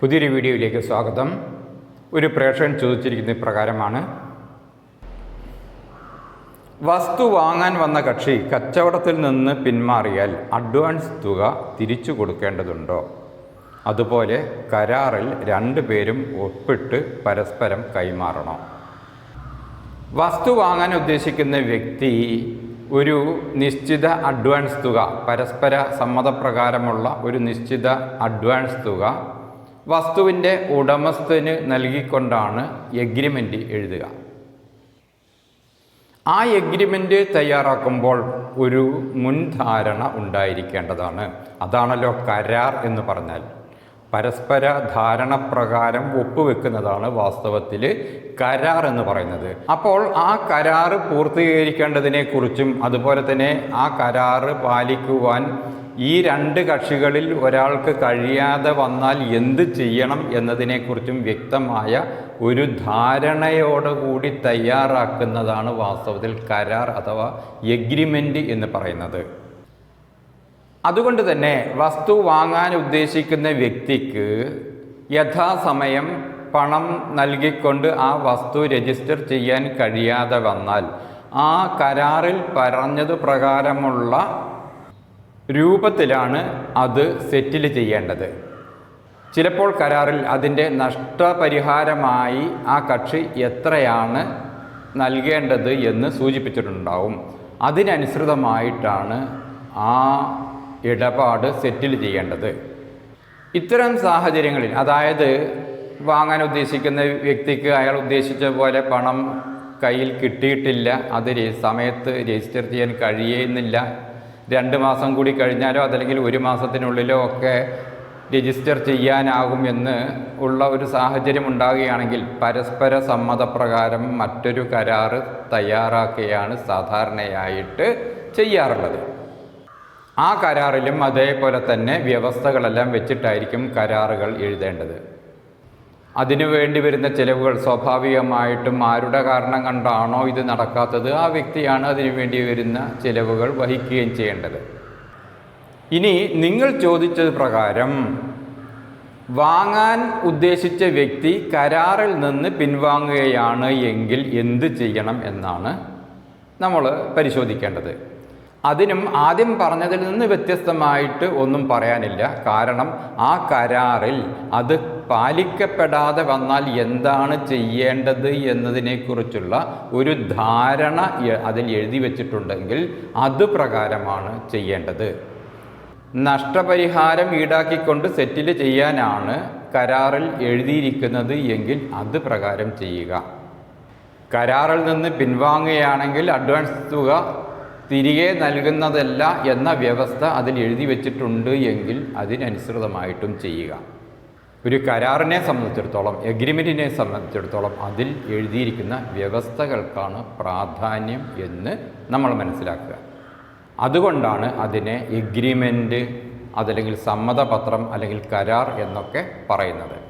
പുതിയൊരു വീഡിയോയിലേക്ക് സ്വാഗതം. ഒരു പ്രേക്ഷകൻ ചോദിച്ചിരിക്കുന്ന പ്രകാരമാണ്. വസ്തു വാങ്ങാൻ വന്ന കക്ഷി കച്ചവടത്തിൽ നിന്ന് പിന്മാറിയാൽ അഡ്വാൻസ് തുക തിരിച്ചു കൊടുക്കേണ്ടതുണ്ടോ? അതുപോലെ കരാറിൽ രണ്ടു പേരും ഒപ്പിട്ട് പരസ്പരം കൈമാറണോ? വസ്തു വാങ്ങാൻ ഉദ്ദേശിക്കുന്ന വ്യക്തി ഒരു നിശ്ചിത അഡ്വാൻസ് തുക പരസ്പര സമ്മതപ്രകാരമുള്ള ഒരു നിശ്ചിത അഡ്വാൻസ് തുക വസ്തുവിന്റെ ഉടമസ്ഥന് നൽകിക്കൊണ്ടാണ് എഗ്രിമെന്റ് എഴുതുക. ആ എഗ്രിമെന്റ് തയ്യാറാക്കുമ്പോൾ ഒരു മുൻധാരണ ഉണ്ടായിരിക്കേണ്ടതാണ്. അതാണല്ലോ കരാർ എന്ന് പറഞ്ഞാൽ. പരസ്പര ധാരണ പ്രകാരം ഒപ്പുവെക്കുന്നതാണ് വാസ്തവത്തിൽ കരാർ എന്ന് പറയുന്നത്. അപ്പോൾ ആ കരാറ് പൂർത്തീകരിക്കേണ്ടതിനെക്കുറിച്ചും അതുപോലെ തന്നെ ആ കരാറ് പാലിക്കുവാൻ ഈ രണ്ട് കക്ഷികളിൽ ഒരാൾക്ക് കഴിയാതെ വന്നാൽ എന്ത് ചെയ്യണം എന്നതിനെക്കുറിച്ചും വ്യക്തമായ ഒരു ധാരണയോടുകൂടി തയ്യാറാക്കുന്നതാണ് വാസ്തവത്തിൽ കരാർ അഥവാ എഗ്രിമെന്റ് എന്ന് പറയുന്നത്. അതുകൊണ്ട് തന്നെ വസ്തു വാങ്ങാൻ ഉദ്ദേശിക്കുന്ന വ്യക്തിക്ക് യഥാസമയം പണം നൽകിക്കൊണ്ട് ആ വസ്തു രജിസ്റ്റർ ചെയ്യാൻ കഴിയാതെ വന്നാൽ ആ കരാറിൽ പറഞ്ഞത് പ്രകാരമുള്ള രൂപത്തിലാണ് അത് സെറ്റിൽ ചെയ്യേണ്ടത്. ചിലപ്പോൾ കരാറിൽ അതിന്റെ നഷ്ടപരിഹാരമായി ആ കക്ഷി എത്രയാണ് നൽകേണ്ടത് എന്ന് സൂചിപ്പിച്ചിട്ടുണ്ടാവും. അതിനനുസൃതമായിട്ടാണ് ആ ഇടപാട് സെറ്റിൽ ചെയ്യേണ്ടത്. ഇത്തരം സാഹചര്യങ്ങളിൽ അതായത് വാങ്ങാൻ ഉദ്ദേശിക്കുന്ന വ്യക്തിക്ക് അയാൾ ഉദ്ദേശിച്ച പോലെ പണം കയ്യിൽ കിട്ടിയിട്ടില്ല അത് സമയത്ത് രജിസ്റ്റർ ചെയ്യാൻ കഴിയുന്നില്ല രണ്ട് മാസം കൂടി കഴിഞ്ഞാലോ അതല്ലെങ്കിൽ ഒരു മാസത്തിനുള്ളിലോ ഒക്കെ രജിസ്റ്റർ ചെയ്യാനാകുമെന്ന് ഉള്ള ഒരു സാഹചര്യം ഉണ്ടാകുകയാണെങ്കിൽ പരസ്പര സമ്മതപ്രകാരം മറ്റൊരു കരാറ് തയ്യാറാക്കുകയാണ് സാധാരണയായിട്ട് ചെയ്യാറുള്ളത്. ആ കരാറിലും അതേപോലെ തന്നെ വ്യവസ്ഥകളെല്ലാം വെച്ചിട്ടായിരിക്കും കരാറുകൾ എഴുതേണ്ടത്. അതിനു വേണ്ടി വരുന്ന ചിലവുകൾ സ്വാഭാവികമായിട്ടും ആരുടെ കാരണം കണ്ടാണോ ഇത് നടക്കാത്തത്? ആ വ്യക്തിയാണ് അതിനു വേണ്ടി വരുന്ന ചിലവുകൾ വഹിക്കുകയും ചെയ്യേണ്ടത്. ഇനി നിങ്ങൾ ചോദിച്ചത് പ്രകാരം വാങ്ങാൻ ഉദ്ദേശിച്ച വ്യക്തി കരാറിൽ നിന്ന് പിൻവാങ്ങുകയാണ് എങ്കിൽ എന്ത് ചെയ്യണം എന്നാണ് നമ്മൾ പരിശോധിക്കേണ്ടത്. അതിനും ആദ്യം പറഞ്ഞതിൽ നിന്ന് വ്യത്യസ്തമായിട്ട് ഒന്നും പറയാനില്ല. കാരണം ആ കരാറിൽ അത് പാലിക്കപ്പെടാതെ വന്നാൽ എന്താണ് ചെയ്യേണ്ടത് എന്നതിനെക്കുറിച്ചുള്ള ഒരു ധാരണ അതിൽ എഴുതി വച്ചിട്ടുണ്ടെങ്കിൽ അത് പ്രകാരമാണ് ചെയ്യേണ്ടത്. നഷ്ടപരിഹാരം ഈടാക്കിക്കൊണ്ട് സെറ്റിൽ ചെയ്യാനാണ് കരാറിൽ എഴുതിയിരിക്കുന്നത് എങ്കിൽ അത് പ്രകാരം ചെയ്യുക. കരാറിൽ നിന്ന് പിൻവാങ്ങുകയാണെങ്കിൽ അഡ്വാൻസ് തുക തിരികെ നൽകുന്നതല്ല എന്ന വ്യവസ്ഥ അതിൽ എഴുതി വച്ചിട്ടുണ്ട് എങ്കിൽ അതിനനുസൃതമായിട്ടും ചെയ്യുക. ഒരു കരാറിനെ സംബന്ധിച്ചിടത്തോളം എഗ്രിമെന്റിനെ സംബന്ധിച്ചിടത്തോളം അതിൽ എഴുതിയിരിക്കുന്ന വ്യവസ്ഥകൾക്കാണ് പ്രാധാന്യം എന്ന് നമ്മൾ മനസ്സിലാക്കുക. അതുകൊണ്ടാണ് അതിനെ എഗ്രിമെന്റ് അതല്ലെങ്കിൽ സമ്മതപത്രം അല്ലെങ്കിൽ കരാർ എന്നൊക്കെ പറയുന്നത്.